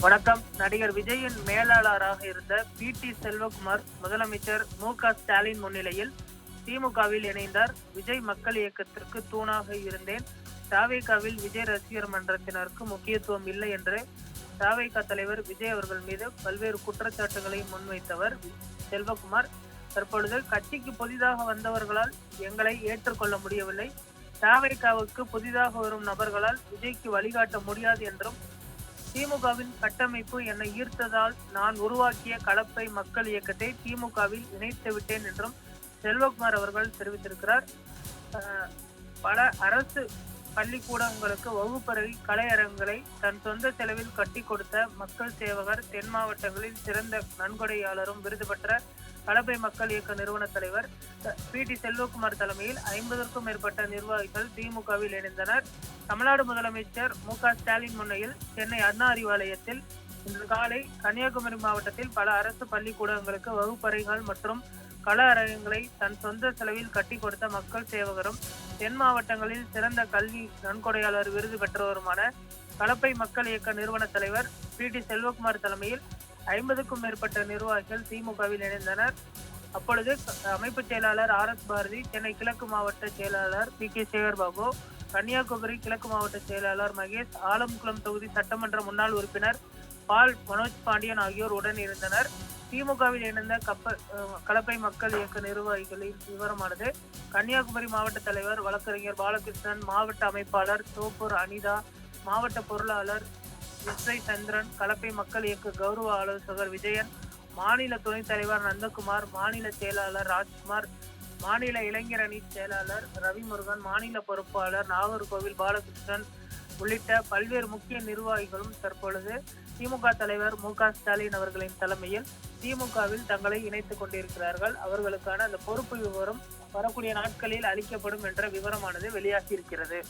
வணக்கம். நடிகர் விஜயின் மேலாளராக இருந்த பி. டி. செல்வகுமார் முதலமைச்சர் மு. க. ஸ்டாலின் முன்னிலையில் திமுகவில் இணைந்தார். விஜய் மக்கள் இயக்கத்திற்கு தூணாக இருந்தேன். தாவேகாவில் விஜய் ரசிகர் மன்றத்தினருக்கு முக்கியத்துவம் இல்லை என்று தாவேகா தலைவர் விஜய் அவர்கள் மீது பல்வேறு குற்றச்சாட்டுகளை முன்வைத்தவர் செல்வகுமார். தற்பொழுது கட்சிக்கு புதிதாக வந்தவர்களால் எங்களை ஏற்றுக்கொள்ள முடியவில்லை. தாவேகாவுக்கு புதிதாக வரும் நபர்களால் விஜய்க்கு வழிகாட்ட முடியாது என்றும் திமுகவின் கட்டமைப்பு என்னை ஈர்த்ததால் நான் உருவாக்கிய கலப்பை மக்கள் இயக்கத்தை திமுகவில் இணைத்து விட்டேன் என்றும் செல்வகுமார் அவர்கள் தெரிவித்திருக்கிறார். அஹ், பல அரசு பள்ளிக்கூடங்களுக்கு வகுப்பறை கலையரங்களை தன் சொந்த செலவில் கட்டி கொடுத்த மக்கள் சேவகர் தென் மாவட்டங்களில் சிறந்த நன்கொடையாளரும் விருது பெற்ற கலப்பை மக்கள் இயக்க நிறுவன தலைவர் பி. டி. செல்வகுமார் தலைமையில் ஐம்பதற்கும் மேற்பட்ட நிர்வாகிகள் திமுகவில் இணைந்தனர். தமிழ்நாடு முதலமைச்சர் மு. க. ஸ்டாலின் முன்னையில் சென்னை அண்ணா அறிவாலயத்தில் இன்று காலை கன்னியாகுமரி மாவட்டத்தில் பல அரசு பள்ளிக்கூடங்களுக்கு வகுப்பறைகள் மற்றும் கள அரங்கங்களை தன் சொந்த செலவில் கட்டி கொடுத்த மக்கள் சேவகரும் தென் மாவட்டங்களில் சிறந்த கல்வி நன்கொடையாளர் விருது பெற்றவருமான கலப்பை மக்கள் இயக்க நிறுவன தலைவர் பி. டி. செல்வகுமார் தலைமையில் ஐம்பதுக்கும் மேற்பட்ட நிர்வாகிகள் திமுகவில் இணைந்தனர். அப்பொழுது அமைப்பு செயலாளர் ஆர் எஸ் பாரதி சென்னை கிழக்கு மாவட்ட செயலாளர் பி கே சேகர்பாபு கன்னியாகுமரி கிழக்கு மாவட்ட செயலாளர் மகேஷ் ஆலம்குளம் தொகுதி சட்டமன்ற முன்னாள் உறுப்பினர் பால் மனோஜ் பாண்டியன் ஆகியோர் உடன் இருந்தனர். திமுகவில் இணைந்த கப்ப கலப்பை மக்கள் இயக்க நிர்வாகிகளின் விவரமானது கன்னியாகுமரி மாவட்ட தலைவர் வழக்கறிஞர் பாலகிருஷ்ணன் மாவட்ட அமைப்பாளர் தோப்பூர் அனிதா மாவட்ட பொருளாளர் எஸ் சந்திரன் கலப்பை மக்கள் இயக்க கௌரவ ஆலோசகர் விஜயன் மாநில துணைத் தலைவர் நந்தகுமார் மாநில செயலாளர் ராஜ்குமார் மாநில இளைஞரணி செயலாளர் ரவிமுருகன் மாநில பொறுப்பாளர் நாகர்கோவில் பாலகிருஷ்ணன் உள்ளிட்ட பல்வேறு முக்கிய நிர்வாகிகளும் தற்பொழுது திமுக தலைவர் மு க ஸ்டாலின் அவர்களின் தலைமையில் திமுகவில் தங்களை இணைத்துக் கொண்டிருக்கிறார்கள். அவர்களுக்கான அந்த பொறுப்பு விவரம் வரக்கூடிய நாட்களில் அளிக்கப்படும் என்ற விவரமானது வெளியாகி இருக்கிறது.